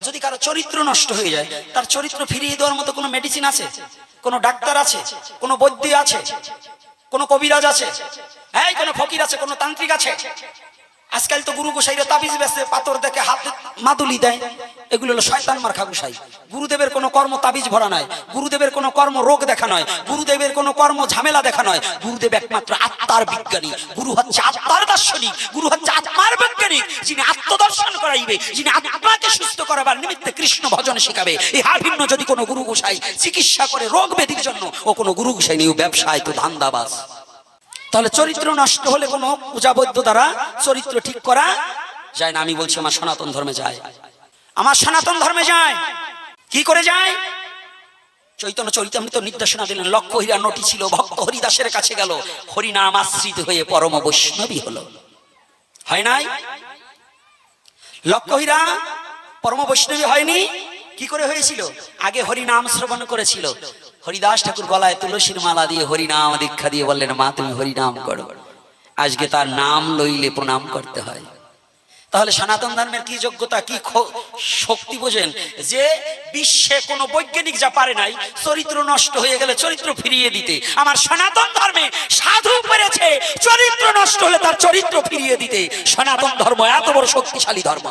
কারও চরিত্র নষ্ট হয়ে যায়, তার চরিত্র ফিরিয়ে দেওয়ার মতো কোনো মেডিসিন আছে? কোনো ডাক্তার আছে? কোনো বৈদ্য আছে? কোনো কবিরাজ আছে? হ্যাঁ কোনো ফকির আছে? কোনো তান্ত্রিক আছে? আজকাল তো গুরু গোসাইরা তাবিজ বেসে পাথর দেখে হাতে মাদুলি দেয়। এগুলো হলো শয়তান মার্খা গোসাই। গুরুদেবের কোনো কর্ম তাবিজ ভরা নয়। গুরুদেবের কোনো কর্ম রোগ দেখা নয়। গুরুদেবের কোনো কর্ম ঝামেলা দেখা নয়। গুরুদেব একমাত্র আত্মার বিজ্ঞানী। গুরু হচ্ছে আত্মার দার্শনিক। গুরু হচ্ছে আত্মার আত্মদর্শন করাইবে, যিনি আত্মাকে সুস্থ করাবার নিমিত্তে কৃষ্ণ ভজন শেখাবে। ইহা ভিন্ন যদি কোনো গুরু গোসাই চিকিৎসা করে রোগ ব্যাধির জন্য, ও কোনো গুরু গোসাই ও ব্যবসায় তো ধান্দাবাজ। তাহলে চরিত্র নষ্ট হলে কোনো পূজা বৈদ্য দ্বারা চরিত্র ঠিক করা যায় না। আমি বলছি, আমার সনাতন ধর্মে যায়। আমার সনাতন ধর্মে যায়। কি করে যায়? চৈতন্য চরিতামৃত নির্দেশনা দিলেন লক্ষ্য হীরা নটি ছিল, ভক্ত হরিদাসের কাছে গেল। হরিনাম আশ্রিত হয়ে পরম বৈষ্ণবী হলো। হয় নাই? লক্ষ্য হীরা, পরম বৈষ্ণবী হয়নি। কি করে হয়েছিল? আগে হরি নাম শ্রবণ করেছিল। হরিদাস ঠাকুর গলায় তুলসীর মালা দিয়ে হরি নাম দীক্ষা দিয়ে বললেন, মা, তুমি হরি নাম করো। আজকে তার নাম লইলে প্রণাম করতে হয়। তাহলে সনাতন ধর্মের কি যোগ্যতা, কি শক্তি বোঝেন? যে বিশ্বে কোনো বৈজ্ঞানিক যা পারে নাই, চরিত্র নষ্ট হয়ে গেলে চরিত্র ফিরিয়ে দিতে। আমার সনাতন ধর্মে সাধু পেরেছে, চরিত্র নষ্ট হলে তার চরিত্র ফিরিয়ে দিতে। সনাতন ধর্ম এত বড় শক্তিশালী ধর্ম।